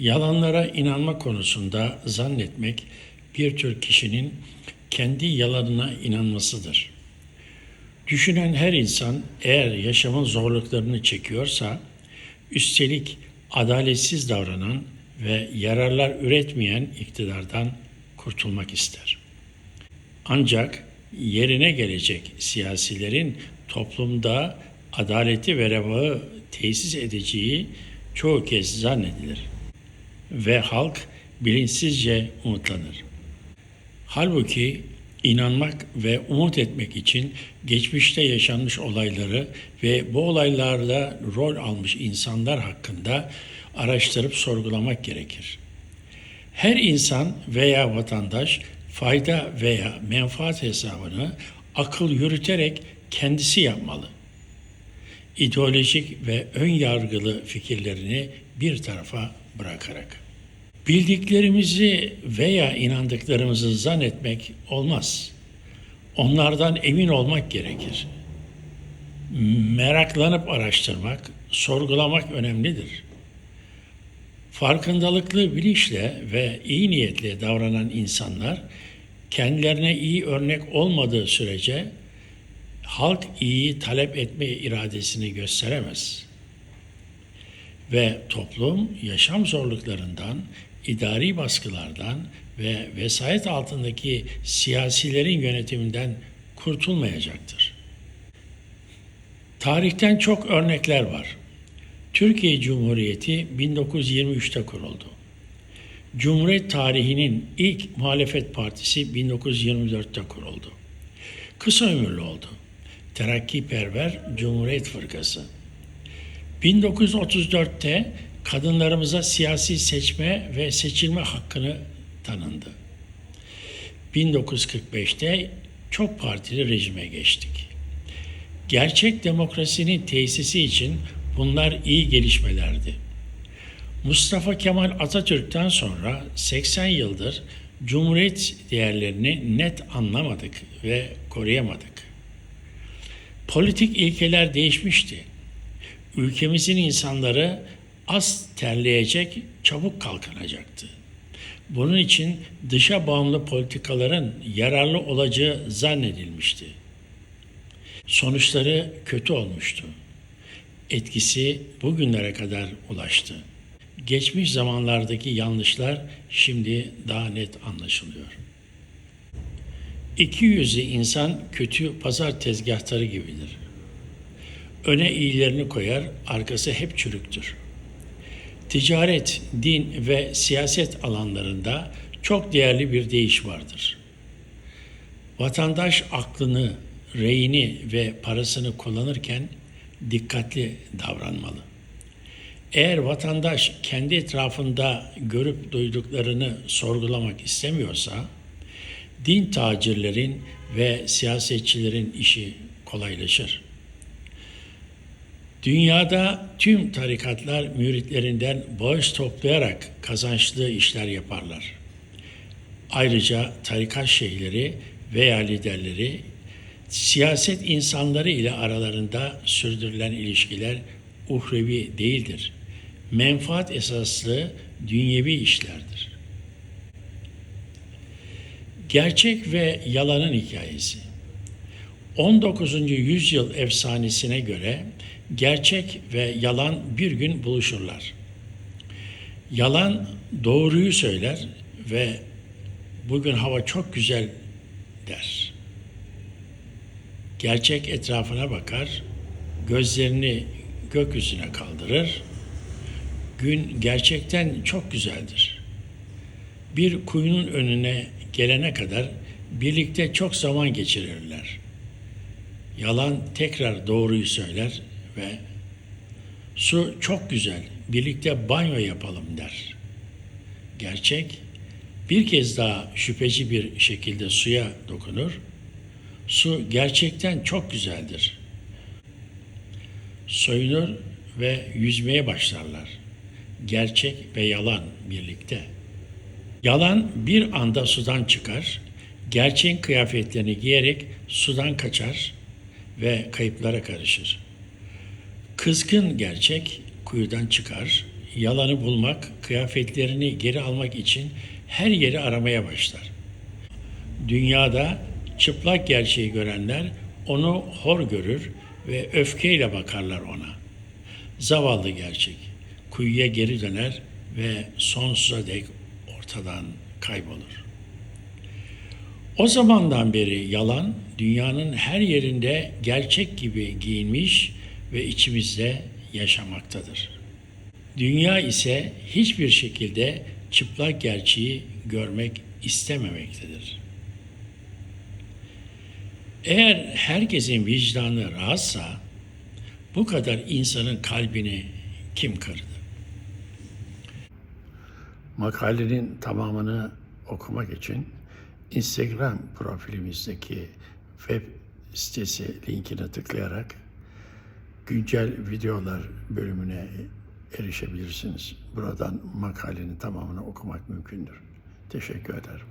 Yalanlara inanma konusunda zannetmek bir tür kişinin kendi yalanına inanmasıdır. Düşünen her insan eğer yaşamın zorluklarını çekiyorsa, üstelik adaletsiz davranan ve yararlar üretmeyen iktidardan kurtulmak ister. Ancak yerine gelecek siyasilerin toplumda adaleti ve refahı tesis edeceği çoğu kez zannedilir ve halk bilinçsizce umutlanır. Halbuki inanmak ve umut etmek için geçmişte yaşanmış olayları ve bu olaylarda rol almış insanlar hakkında araştırıp sorgulamak gerekir. Her insan veya vatandaş fayda veya menfaat hesabını akıl yürüterek kendisi yapmalı. İdeolojik ve ön yargılı fikirlerini bir tarafa bırakarak. Bildiklerimizi veya inandıklarımızı zannetmek olmaz. Onlardan emin olmak gerekir. Meraklanıp araştırmak, sorgulamak önemlidir. Farkındalıklı bilinçle ve iyi niyetle davranan insanlar kendilerine iyi örnek olmadığı sürece halk iyiyi talep etme iradesini gösteremez. Ve toplum yaşam zorluklarından, idari baskılardan ve vesayet altındaki siyasilerin yönetiminden kurtulmayacaktır. Tarihten çok örnekler var. Türkiye Cumhuriyeti 1923'te kuruldu. Cumhuriyet tarihinin ilk muhalefet partisi 1924'te kuruldu. Kısa ömürlü oldu. Terakkiperver Cumhuriyet Fırkası. 1934'te kadınlarımıza siyasi seçme ve seçilme hakkını tanındı. 1945'te çok partili rejime geçtik. Gerçek demokrasinin tesisi için bunlar iyi gelişmelerdi. Mustafa Kemal Atatürk'ten sonra 80 yıldır Cumhuriyet değerlerini net anlamadık ve koruyamadık. Politik ilkeler değişmişti. Ülkemizin insanları az terleyecek, çabuk kalkınacaktı. Bunun için dışa bağımlı politikaların yararlı olacağı zannedilmişti. Sonuçları kötü olmuştu. Etkisi bugünlere kadar ulaştı. Geçmiş zamanlardaki yanlışlar şimdi daha net anlaşılıyor. İki yüzlü insan kötü pazar tezgahtarı gibidir. Öne iyilerini koyar, arkası hep çürüktür. Ticaret, din ve siyaset alanlarında çok değerli bir değiş vardır. Vatandaş aklını, reyini ve parasını kullanırken dikkatli davranmalı. Eğer vatandaş kendi etrafında görüp duyduklarını sorgulamak istemiyorsa, din tacirlerin ve siyasetçilerin işi kolaylaşır. Dünyada tüm tarikatlar müritlerinden bağış toplayarak kazançlı işler yaparlar. Ayrıca tarikat şeyhleri veya liderleri siyaset insanları ile aralarında sürdürülen ilişkiler uhrevi değildir. Menfaat esaslı dünyevi işlerdir. Gerçek ve yalanın hikayesi. 19. yüzyıl efsanesine göre gerçek ve yalan bir gün buluşurlar. Yalan doğruyu söyler ve bugün hava çok güzel der. Gerçek etrafına bakar, gözlerini gökyüzüne kaldırır. Gün gerçekten çok güzeldir. Bir kuyunun önüne gelene kadar birlikte çok zaman geçirirler. Yalan tekrar doğruyu söyler ve su çok güzel, birlikte banyo yapalım der. Gerçek bir kez daha şüpheci bir şekilde suya dokunur. Su gerçekten çok güzeldir. Soyunur ve yüzmeye başlarlar. Gerçek ve yalan birlikte. Yalan bir anda sudan çıkar, gerçeğin kıyafetlerini giyerek sudan kaçar ve kayıplara karışır. Kızgın gerçek kuyudan çıkar, yalanı bulmak, kıyafetlerini geri almak için her yeri aramaya başlar. Dünyada çıplak gerçeği görenler onu hor görür ve öfkeyle bakarlar ona. Zavallı gerçek kuyuya geri döner ve sonsuza dek ortadan kaybolur. O zamandan beri yalan dünyanın her yerinde gerçek gibi giyinmiş ve içimizde yaşamaktadır. Dünya ise hiçbir şekilde çıplak gerçeği görmek istememektedir. Eğer herkesin vicdanı rahatsa bu kadar insanın kalbini kim kırdı? Makalenin tamamını okumak için Instagram profilimizdeki web sitesi linkine tıklayarak güncel videolar bölümüne erişebilirsiniz. Buradan makalenin tamamını okumak mümkündür. Teşekkür ederim.